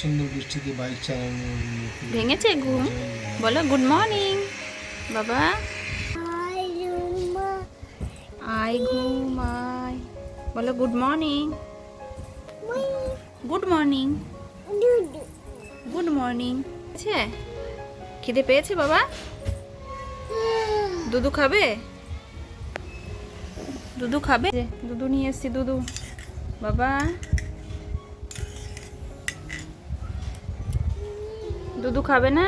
সুন্দর বৃষ্টিতে বাইক চালানো ভেঙেছে ঘুম। বলো গুড মর্নিং বাবা। আয় ঘুম আয় বলো good morning good morning good morning আছে খিদে পেয়েছে বাবা? দুধু খাবে? দুধু খাবে? দুধু নিয়ে এসছি দুধু বাবা। দুধু খাবে না?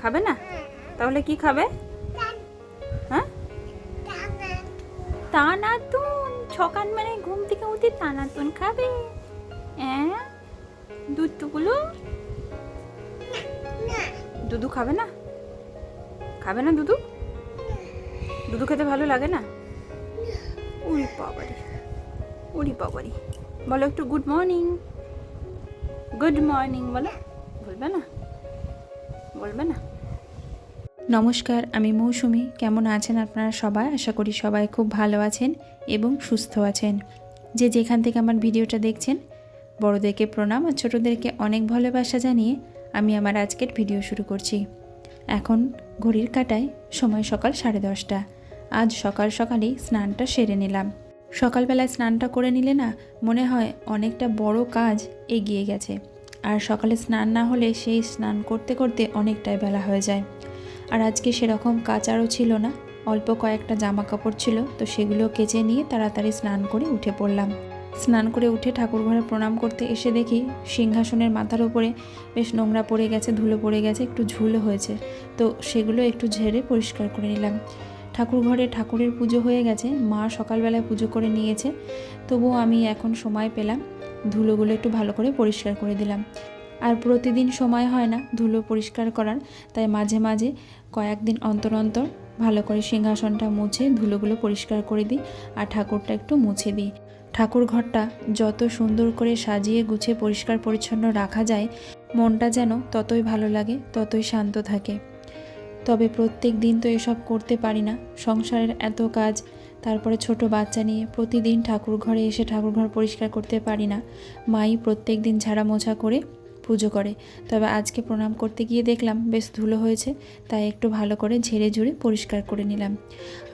খাবে না? তাহলে কি খাবে? হ্যাঁ? তানাতুন, ছকান মানে ঘুম থেকে উঠে তানাতুন খাবে। হ্যাঁ দুধ টুকুলো দুধু খাবে না? খাবে না দুধু? দুধু খেতে ভালো লাগে না? উড়ি বাবারি উড়ি বাবারি। বলো একটু গুড মর্নিং গুড মর্নিং বলো। বলবে না? বলবে না? নমস্কার, আমি মৌসুমি। কেমন আছেন আপনারা সবাই? আশা করি সবাই খুব ভালো আছেন এবং সুস্থ আছেন। যে যেখান থেকে আমার ভিডিওটা দেখছেন, বড়োদেরকে প্রণাম আর ছোটোদেরকে অনেক ভালোবাসা জানিয়ে আমি আমার আজকের ভিডিও শুরু করছি। এখন ঘড়ির কাটায় সময় সকাল সাড়ে দশটা। আজ সকাল সকালেই স্নানটা সেরে নিলাম। সকালবেলায় স্নানটা করে নিলে না, মনে হয় অনেকটা বড় কাজ এগিয়ে গেছে। আর সকালে স্নান না হলে সেই স্নান করতে করতে অনেকটাই বেলা হয়ে যায়। আর আজকে সেরকম কাচারও ছিল না, অল্প কয়েকটা জামা কাপড় ছিল, তো সেগুলো কেচে নিয়ে তাড়াতাড়ি স্নান করে উঠে পড়লাম। স্নান করে উঠে ঠাকুর ঘরে প্রণাম করতে এসে দেখি সিংহাসনের মাথার উপরে বেশ নোংরা পড়ে গেছে, ধুলো পড়ে গেছে, একটু ঝুলো হয়েছে। তো সেগুলো একটু ঝেড়ে পরিষ্কার করে নিলাম। ঠাকুর ঘরে ঠাকুরের পুজো হয়ে গেছে, মা সকালবেলায় পুজো করে নিয়েছে, তবুও আমি এখন সময় পেলাম ধুলোগুলো একটু ভালো করে পরিষ্কার করে দিলাম। আর প্রতিদিন সময় হয় না ধুলো পরিষ্কার করার, তাই মাঝে মাঝে কয়েকদিন অন্তর অন্তর ভালো করে সিংহাসনটা মুছে ধুলোগুলো পরিষ্কার করে দিই আর ঠাকুরটা একটু মুছে দিই। ঠাকুর ঘরটা যত সুন্দর করে সাজিয়ে গুছিয়ে পরিষ্কার পরিচ্ছন্ন রাখা যায়, মনটা যেন ততই ভালো লাগে, ততই শান্ত থাকে। তবে প্রত্যেক দিন তো এসব করতে পারি না। সংসারের এত কাজ তারপরে ছোট বাচ্চা নিয়ে প্রতিদিন ঠাকুর ঘরে এসে ঠাকুর ঘর পরিষ্কার করতে পারি না। মাই প্রত্যেক দিন ঝাড়া মোছা করে পুজো করে। তবে আজকে প্রণাম করতে গিয়ে দেখলাম বেশ ধুলো হয়েছে, তাই একটু ভালো করে ঝেড়ে ঝুড়ে পরিষ্কার করে নিলাম।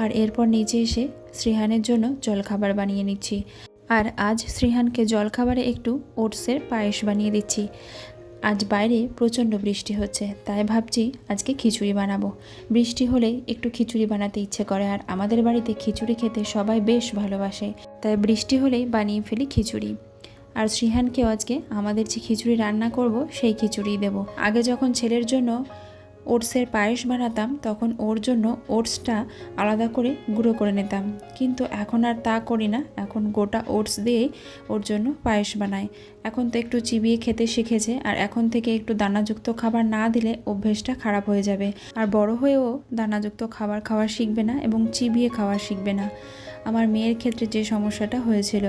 আর এরপর নিচে এসে শ্রীহানের জন্য জলখাবার বানিয়ে নিচ্ছি। আর আজ শ্রীহানকে জলখাবারে একটু ওটসের পায়েস বানিয়ে দিচ্ছি। আজ বাইরে প্রচণ্ড বৃষ্টি হচ্ছে, তাই ভাবছি আজকে খিচুড়ি বানাবো। বৃষ্টি হলে একটু খিচুড়ি বানাতে ইচ্ছে করে, আর আমাদের বাড়িতে খিচুড়ি খেতে সবাই বেশ ভালোবাসে, তাই বৃষ্টি হলেই বানিয়ে ফেলি খিচুড়ি। আর শ্রীহানকেও আজকে আমাদের যে খিচুড়ি রান্না করব, সেই খিচুড়ি দেব। আগে যখন ছেলের জন্য ওটসের পায়েস বানাতাম, তখন ওর জন্য ওটসটা আলাদা করে গুঁড়ো করে নিতাম। কিন্তু এখন আর তা করি না। এখন গোটা ওটস দিয়েই ওর জন্য পায়েস বানাই। এখন তো একটু চিবিয়ে খেতে শিখেছে, আর এখন থেকে একটু দানাযুক্ত খাবার না দিলে অভ্যেসটা খারাপ হয়ে যাবে। আর বড় হয়েও দানাযুক্ত খাবার খাওয়া শিখবে না এবং চিবিয়ে খাওয়া শিখবে না। আমার মেয়ের ক্ষেত্রে যে সমস্যাটা হয়েছিল,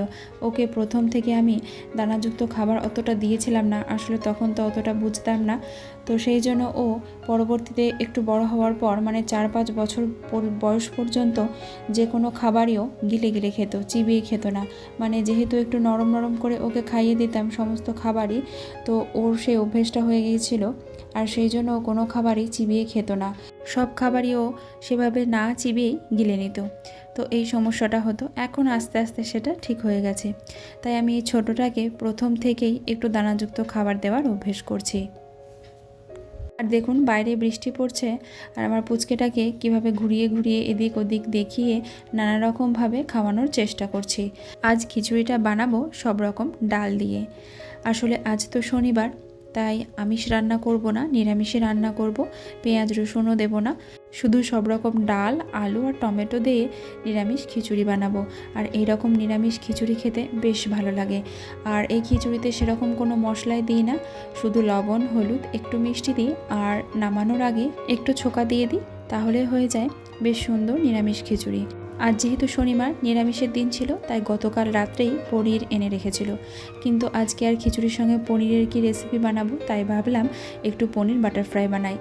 ওকে প্রথম থেকে আমি দানাযুক্ত খাবার অতটা দিয়েছিলাম না, আসলে তখন তো অতটা বুঝতাম না। তো সেই জন্য ও পরবর্তীতে একটু বড় হওয়ার পর মানে চার পাঁচ বছর বয়স পর্যন্ত যে কোনো খাবারইও গিলে গিলে খেত, চিবিয়ে খেত না। মানে যেহেতু একটু নরম নরম করে ওকে খাইয়ে দিতাম সমস্ত খাবারই, তো ওর সেই অভ্যেসটা হয়ে গিয়েছিল। আর সেই জন্য কোনো খাবারই চিবিয়ে খেত না। সব খাবারই ও সেভাবে না চিবিয়েই গিলে নিত। তো এই সমস্যাটা হতো। এখন আস্তে আস্তে সেটা ঠিক হয়ে গেছে। তাই আমি এই ছোটোটাকে প্রথম থেকেই একটু দানাযুক্ত খাবার দেওয়ার অভ্যেস করছি। আর দেখুন, বাইরে বৃষ্টি পড়ছে আর আমার পুচকেটাকে কীভাবে ঘুরিয়ে ঘুরিয়ে এদিক ওদিক দেখিয়ে নানা রকমভাবে খাওয়ানোর চেষ্টা করছি। আজ খিচুড়িটা বানাবো সব রকম ডাল দিয়ে। আসলে আজ তো শনিবার তাই আমিষ রান্না করব না, নিরামিষে রান্না করব। পেঁয়াজ, রসুনও দেবো না। শুধু সব রকম ডাল, আলু আর টমেটো দিয়ে নিরামিষ খিচুড়ি বানাবো। আর এই রকম নিরামিষ খিচুড়ি খেতে বেশ ভালো লাগে। আর এই খিচুড়িতে সেরকম কোনো মশলাই দিই না। শুধু লবণ, হলুদ, একটু মিষ্টি দিই। আর নামানোর আগে একটু ছোকা দিয়ে দিই, তাহলে হয়ে যায় বেশ সুন্দর নিরামিষ খিচুড়ি। আজ যেহেতু শনিবার, নিরামিষের দিন ছিল, তাই গতকাল রাত্রেই পনির এনে রেখেছিল। কিন্তু আজকে আর খিচুড়ির সঙ্গে পনিরের কি রেসিপি বানাবো, তাই ভাবলাম একটু পনির বাটারফ্রাই বানাই।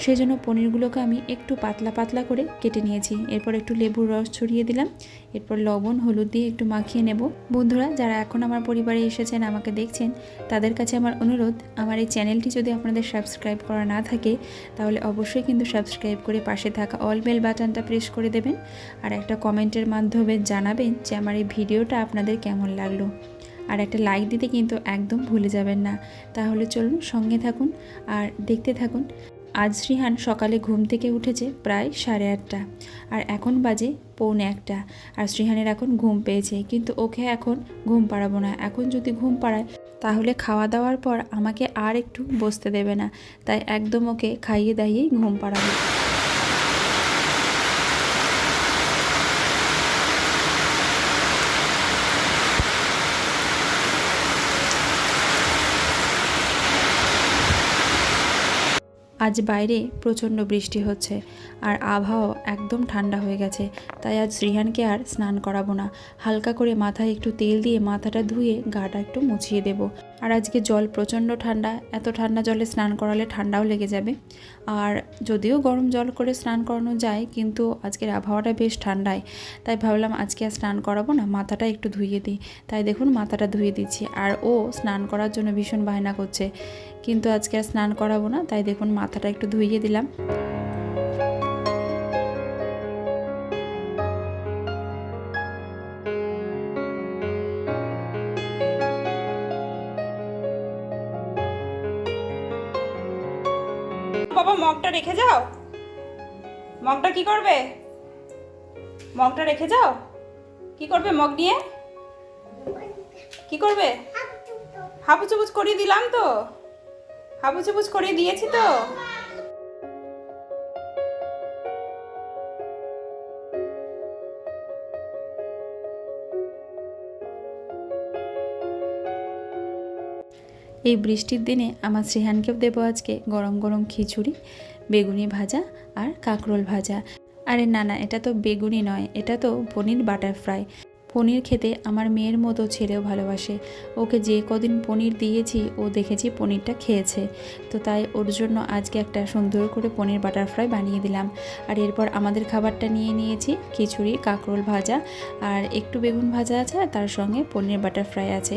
সেই জন্য পনিরগুলোকে আমি একটু পাতলা পাতলা করে কেটে নিয়েছি। এরপর একটু লেবুর রস ছড়িয়ে দিলাম। এরপর লবণ, হলুদ দিয়ে একটু মাখিয়ে নেব। বন্ধুরা, যারা এখন আমার পরিবারে এসেছেন, আমাকে দেখছেন, তাদের কাছে আমার অনুরোধ, আমার এই চ্যানেলটি যদি আপনাদের সাবস্ক্রাইব করা না থাকে, তাহলে অবশ্যই কিন্তু সাবস্ক্রাইব করে পাশে থাকা অল বেল বাটনটা প্রেস করে দেবেন আর একটা কমেন্টের মাধ্যমে জানাবেন যে আমার এই ভিডিওটা আপনাদের কেমন লাগল। আর একটা লাইক দিতে কিন্তু একদম ভুলে যাবেন না। তাহলে চলুন সঙ্গে থাকুন আর দেখতে থাকুন। আজ শ্রীহান সকালে ঘুম থেকে উঠেছে প্রায় সাড়ে আটটা। আর এখন বাজে পৌনে একটা। আর শ্রীহানের এখন ঘুম পেয়েছে, কিন্তু ওকে এখন ঘুম পাড়াবো না। এখন যদি ঘুম পাড়ায়, তাহলে খাওয়া দাওয়ার পর আমাকে আর একটু বসতে দেবে না। তাই একদম ওকে খাইয়ে দাইয়েই ঘুম পাড়াবো। আজ বাইরে প্রচণ্ড বৃষ্টি হচ্ছে আর আবহাওয়া একদম ঠান্ডা হয়ে গেছে, তাই আজ শ্রীহানকে আর স্নান করাবো না। হালকা করে মাথায় একটু তেল দিয়ে মাথাটা ধুয়ে গাটা একটু মুছিয়ে দেব। আর আজকে জল প্রচণ্ড ঠান্ডা, এত ঠান্ডা জলে স্নান করালে ঠান্ডাও লেগে যাবে। আর যদিও গরম জল করে স্নান করানো যায়, কিন্তু আজকের আবহাওয়াটা বেশ ঠান্ডায়। তাই ভাবলাম আজকে আর স্নান করাবো না, মাথাটা একটু ধুইয়ে দিই। তাই দেখুন মাথাটা ধুয়ে দিচ্ছি, আর ও স্নান করার জন্য ভীষণ বায়না করছে। কিন্তু আজকে আর স্নান করাবো না, তাই দেখুন মাথাটা একটু ধুইয়ে দিলাম। বাবা, মগটা রেখে যাও। মগটা কি করবে? মগটা রেখে যাও। কি করবে মগ নিয়ে? কি করবে? হাবুচুবুচ করিয়ে দিলাম তো। হাবুচুবুচ করিয়ে দিয়েছি তো। এই বৃষ্টির দিনে আমার শ্রেহানকেও দেবো আজকে গরম গরম খিচুড়ি, বেগুনি ভাজা আর কাঁকরোল ভাজা। আরে না না, এটা তো বেগুনি নয়, এটা তো পনির বাটার ফ্রাই পনির খেতে আমার মেয়ের মতো ছেলেও ভালোবাসে। ওকে যে কদিন পনির দিয়েছি, ও দেখেছি পনিরটা খেয়েছে। তো তাই ওর জন্য আজকে একটা সুন্দর করে পনির বাটার ফ্রাই বানিয়ে দিলাম। আর এরপর আমাদের খাবারটা নিয়ে নিয়েছি, খিচুড়ি, কাঁকরোল ভাজা আর একটু বেগুন ভাজা আছে আর তার সঙ্গে পনির বাটার ফ্রাই আছে।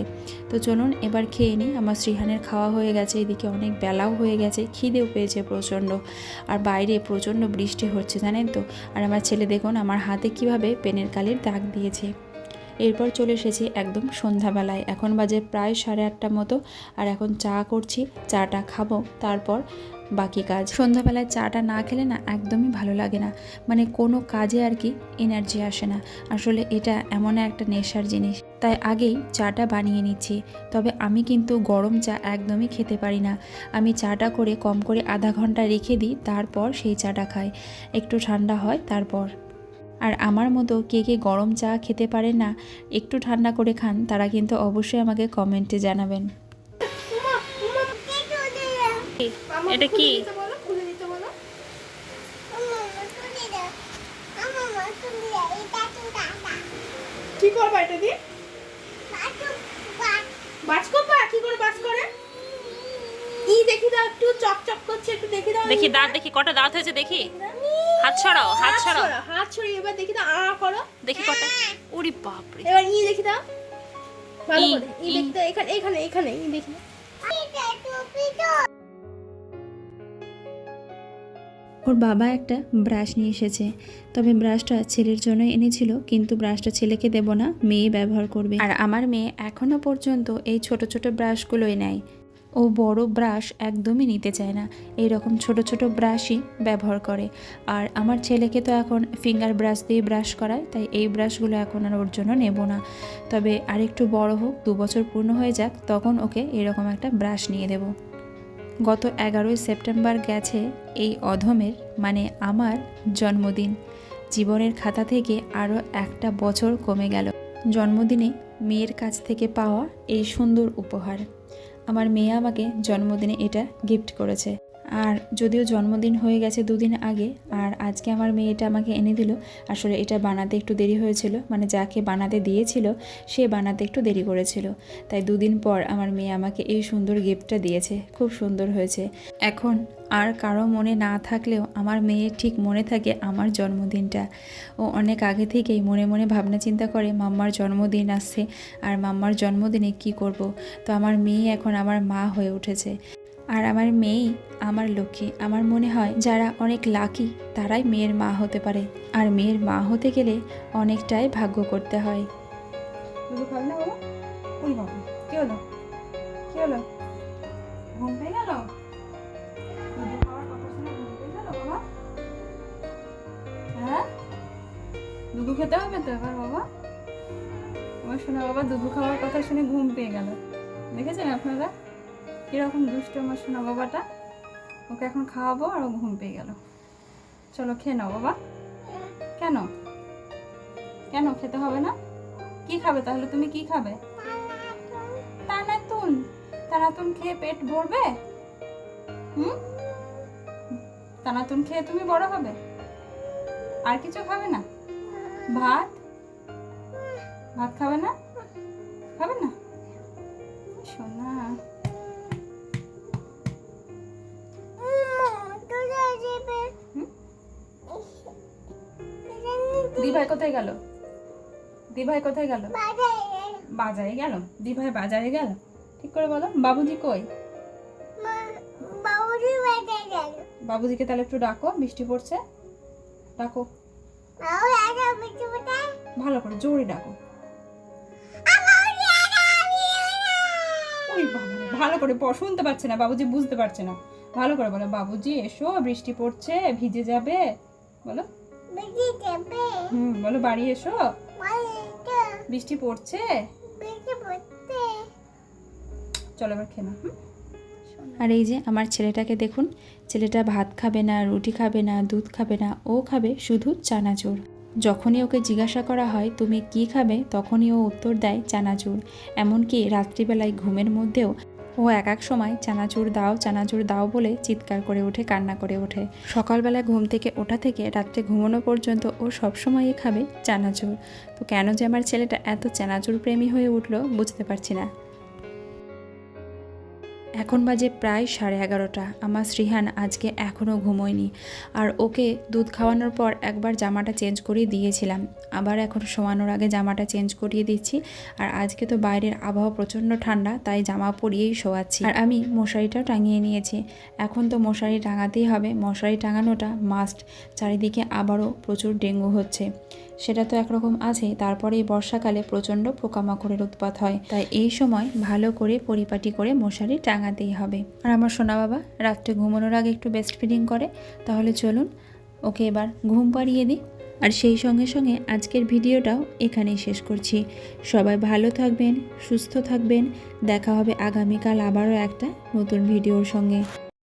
তো চলুন এবার খেয়ে নিই। আমার শ্রীহানের খাওয়া হয়ে গেছে, এদিকে অনেক বেলাও হয়ে গেছে, খিদেও পেয়েছে প্রচণ্ড। আর বাইরে প্রচণ্ড বৃষ্টি হচ্ছে জানেন তো? আর আমার ছেলে দেখুন আমার হাতে কীভাবে পেনের কালির দাগ দিয়েছে। এরপর চলে এসেছি একদম সন্ধ্যাবেলায়। এখন বাজে প্রায় সাড়ে আটটা মতো আর এখন চা করছি, চাটা খাব, তারপর বাকি কাজ। সন্ধ্যাবেলায় চাটা না খেলে না একদমই ভালো লাগে না। মানে কোনো কাজে আর কি এনার্জি আসে না। আসলে এটা এমন একটা নেশার জিনিস। তাই আগেই চাটা বানিয়ে নিচ্ছি। তবে আমি কিন্তু গরম চা একদমই খেতে পারি না। আমি চাটা করে কম করে আধা ঘণ্টা রেখে দিই, তারপর সেই চাটা খাই। একটু ঠান্ডা হয়, তারপর। আর আমার মতো কে কে গরম চা খেতে পারে না একটু ঠান্ডা করে খান তারা কিন্তু অবশ্যই আমাকে কমেন্টে জানাবেন। এটা কি? কি করবা এটা দিয়ে? বাজ করবা কি করে বাজ করে? ই দেখি দাও একটু চকচক করছে একটু দেখি দাও। দেখি দাঁত দেখি কটা দাঁত হয়েছে দেখি। হাত ছড়াও হাত ছড়াও হাত ছড়িয়ে এবার দেখি দাও আ করো। দেখি কটা। ওরে বাপরে। এবার ই দেখি দাও। ভালো করে ই ই। দেখি দাও এখানে এখানে এখানে ই দেখি ওর বাবা একটা ব্রাশ নিয়ে এসেছে। তবে ব্রাশটা ছেলের জন্য এনেছিল কিন্তু ব্রাশটা ছেলেকে দেব না মেয়ে ব্যবহার করবে। আর আমার মেয়ে এখনও পর্যন্ত এই ছোট ছোট ব্রাশগুলোই নেয়। ও বড় ব্রাশ একদমই নিতে চায় না। এই রকম ছোট ছোট ব্রাশই ব্যবহার করে। আর আমার ছেলেকে তো এখন ফিঙ্গার ব্রাশ দিয়ে ব্রাশ করায়, তাই এই ব্রাশগুলো এখন আর ওর জন্য নেব না। তবে আরেকটু বড় হোক, দু বছর পূর্ণ হয়ে যাক, তখন ওকে এরকম একটা ব্রাশ নিয়ে দেবো। গত এগারোই সেপ্টেম্বর গেছে এই অধমের মানে আমার জন্মদিন। জীবনের খাতা থেকে আরও একটা বছর কমে গেল। জন্মদিনে মেয়ের কাছ থেকে পাওয়া এই সুন্দর উপহার। আমার মেয়ে আমাকে জন্মদিনে এটা গিফট করেছে। আর যদিও জন্মদিন হয়ে গেছে দুদিন আগে, আর আজকে আমার মেয়েটা আমাকে এনে দিল। আসলে এটা বানাতে একটু দেরি হয়েছিল মানে যাকে বানাতে দিয়েছিল, সে বানাতে একটু দেরি করেছিল। তাই দুদিন পর আমার মেয়ে আমাকে এই সুন্দর গিফটটা দিয়েছে, খুব সুন্দর হয়েছে। এখন আর কারও মনে না থাকলেও আমার মেয়ের ঠিক মনে থাকে আমার জন্মদিনটা। ও অনেক আগে থেকেই মনে মনে ভাবনা চিন্তা করে, মাম্মার জন্মদিন আসছে, আর মাম্মার জন্মদিনে কি করব? তো আমার মেয়ে এখন আমার মা হয়ে উঠেছে। আর আমার মেয়েই আমার লক্ষ্মী। আমার মনে হয় যারা অনেক লাকি, তারাই মেয়ের মা হতে পারে। আর মেয়ের মা হতে গেলে অনেকটাই ভাগ্য করতে হয়। কি হ্যাঁ? দুধু খেতে হবে তো এবার বাবা? আমার শোনা বাবা, দুধু খাওয়ার কথা শুনে ঘুম পেয়ে গেল। দেখেছেন আপনারা? কীরকম দুষ্ট আমার শোনা বাবাটা? ওকে এখন খাওয়াবো আর ও ঘুম পেয়ে গেল। চলো খেয়ে নাও বাবা। কেন? কেন খেতে হবে না? কি খাবে তাহলে? তুমি কি খাবে? তানাতুন। তানাতুন খেয়ে পেট ভরবে? হুম? তানাতুন খেয়ে তুমি বড় হবে? আর কিছু খাবে না? ভাত? ভাত খাবে না? দিভাই কোথায় গেল? দিভাই কোথায় গেল? বাজারে গেল? দিভাই বাজারে গেল? ঠিক করে বলো, বাবুজি কই? বাবুজিকে তাহলে একটু ডাকো, বৃষ্টি পড়ছে। ডাকো। ভালো করে জোরে ডাকো। ভালো করে শুনতে পাচ্ছে না, বাবুজি বুঝতে পারছে না। ভালো করে বলো, বাবুজি, এসো, বৃষ্টি পড়ছে, ভিজে যাবে, বলো। হুম বলো বাড়ি এসো। বৃষ্টি পড়ছে? চলো এবার খেয়ে নাও, আর এই যে আমার ছেলেটাকে দেখুন ছেলেটা ভাত খাবে না রুটি খাবে না দুধ খাবে না ও খাবে শুধু চানাচুর। যখনই ওকে জিজ্ঞাসা করা হয় তুমি কি খাবে? তখনই ও উত্তর দেয় চানাচুর। এমনকি রাত্রিবেলায় ঘুমের মধ্যেও ও এক এক সময়, চানাচুর দাও চানাচুর দাও বলে চিৎকার করে ওঠে, কান্না করে ওঠে। সকালবেলা ঘুম থেকে ওঠা থেকে রাত্রে ঘুমানো পর্যন্ত ও সবসময়ই খাবে চানাচুর। তো কেন যে আমার ছেলেটা এত চানাচুর প্রেমী হয়ে উঠল বুঝতে পারছি না। এখন বাজে প্রায় সাড়ে এগারোটা। আমার শ্রীহান আজকে এখনও ঘুমোয়নি। আর ওকে দুধ খাওয়ানোর পর একবার জামাটা চেঞ্জ করিয়ে দিয়েছিলাম। আবার এখন শোয়ানোর আগে জামাটা চেঞ্জ করিয়ে দিচ্ছি। আর আজকে তো বাইরের আবহাওয়া প্রচণ্ড ঠান্ডা, তাই জামা পরিয়েই শোয়াচ্ছি। আর আমি মশারিটাও টাঙিয়ে নিয়েছি। এখন তো মশারি টাঙাতেই হবে। মশারি টাঙানোটা মাস্ট চারিদিকে আবারও প্রচুর ডেঙ্গু হচ্ছে। সেটা তো একরকম আছে। তারপরে বর্ষাকালে প্রচণ্ড পোকামাকড়ের উৎপাত হয়। তাই এই সময় ভালো করে পরিপাটি করে মশারি টাঙাতেই হবে। আর আমার সোনা বাবা রাত্রে ঘুমানোর আগে একটু বেস্ট ফিডিং করে, তাহলে চলুন, ওকে এবার ঘুম পাড়িয়ে দিই। আর সেই সঙ্গে সঙ্গে আজকের ভিডিওটাও এখানেই শেষ করছি। সবাই ভালো থাকবেন, সুস্থ থাকবেন, দেখা হবে আগামীকাল আবারও একটা নতুন ভিডিওর সঙ্গে।